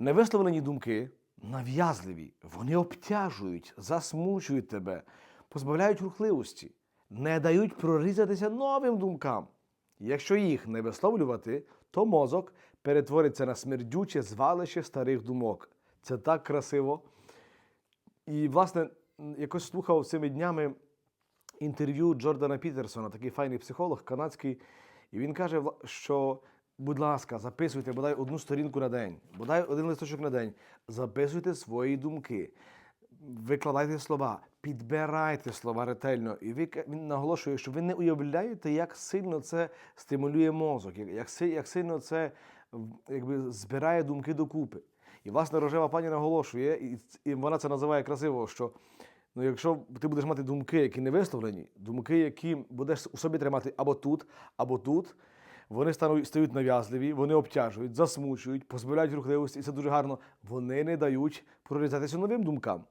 Невисловлені думки нав'язливі, вони обтяжують, засмучують тебе, позбавляють рухливості, не дають прорізатися новим думкам. Якщо їх не висловлювати, то мозок перетвориться на смердюче звалище старих думок. Це так красиво. І, власне, якось слухав цими днями інтерв'ю Джордана Пітерсона, такий файний психолог канадський, і він каже, що, будь ласка, записуйте бодай одну сторінку на день, бодай один листочок на день, записуйте свої думки, викладайте слова, підбирайте слова ретельно. І ви, він наголошує, що ви не уявляєте, як сильно це стимулює мозок, як, як, сильно це якби, збирає думки докупи. І, власне, рожева пані наголошує, і, і вона це називає красиво, що ну, якщо ти будеш мати думки, які не висловлені, думки, які будеш у собі тримати або тут, або тут, вони стануть, стають нав'язливі, вони обтяжують, засмучують, позбавляють рухливості, і це дуже гарно. Вони не дають прорізатися новим думкам.